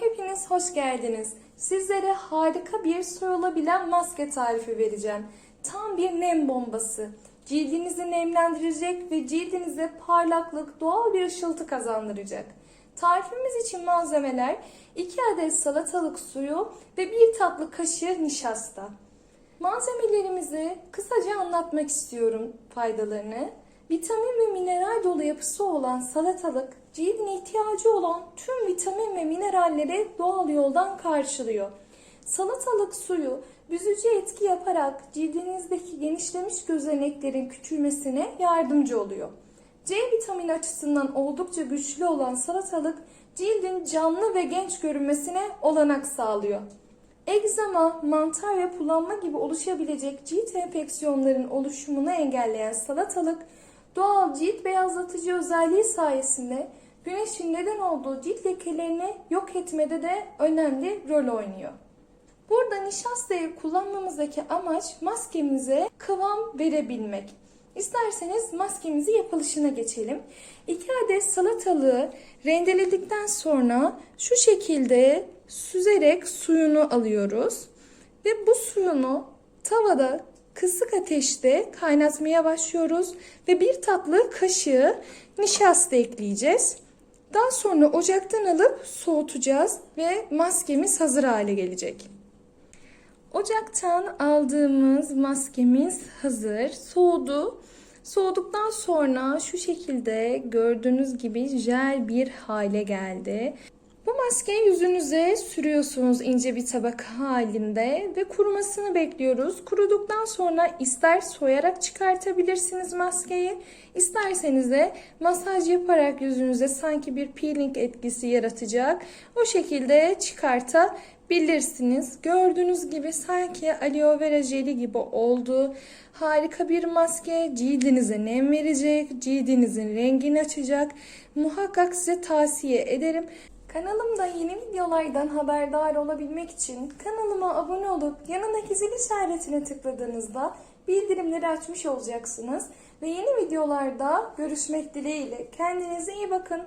hepiniz hoş geldiniz. Sizlere harika bir soyulabilen maske tarifi vereceğim. Tam bir nem bombası. Cildinizi nemlendirecek ve cildinize parlaklık, doğal bir ışıltı kazandıracak. Tarifimiz için malzemeler 2 adet salatalık suyu ve 1 tatlı kaşığı nişasta. Malzemelerimizi kısaca anlatmak istiyorum faydalarını. Vitamin ve mineral dolu yapısı olan salatalık, cildin ihtiyacı olan tüm vitamin ve mineralleri doğal yoldan karşılıyor. Salatalık suyu büzücü etki yaparak cildinizdeki genişlemiş gözeneklerin küçülmesine yardımcı oluyor. C vitamini açısından oldukça güçlü olan salatalık cildin canlı ve genç görünmesine olanak sağlıyor. Egzama, mantar ve bulanma gibi oluşabilecek cilt enfeksiyonların oluşumunu engelleyen salatalık, doğal cilt beyazlatıcı özelliği sayesinde güneşin neden olduğu cilt lekelerini yok etmede de önemli rol oynuyor. Burada nişastayı kullanmamızdaki amaç maskemize kıvam verebilmek. İsterseniz maskemizi yapılışına geçelim. 2 adet salatalığı rendeledikten sonra şu şekilde süzerek suyunu alıyoruz. Ve bu suyunu tavada kısık ateşte kaynatmaya başlıyoruz. Ve bir tatlı kaşığı nişasta ekleyeceğiz. Daha sonra ocaktan alıp soğutacağız ve maskemiz hazır hale gelecek. Ocaktan aldığımız maskemiz hazır. Soğudu. Soğuduktan sonra şu şekilde gördüğünüz gibi jel bir hale geldi. Maskeyi yüzünüze sürüyorsunuz ince bir tabaka halinde ve kurumasını bekliyoruz. Kuruduktan sonra ister soyarak çıkartabilirsiniz maskeyi, isterseniz de masaj yaparak yüzünüze sanki bir peeling etkisi yaratacak. O şekilde çıkartabilirsiniz. Gördüğünüz gibi sanki aloe vera jeli gibi oldu. Harika bir maske, cildinize nem verecek, cildinizin rengini açacak. Muhakkak size tavsiye ederim. Kanalımda yeni videolardan haberdar olabilmek için kanalıma abone olup yanındaki zil işaretine tıkladığınızda bildirimleri açmış olacaksınız. Ve yeni videolarda görüşmek dileğiyle. Kendinize iyi bakın.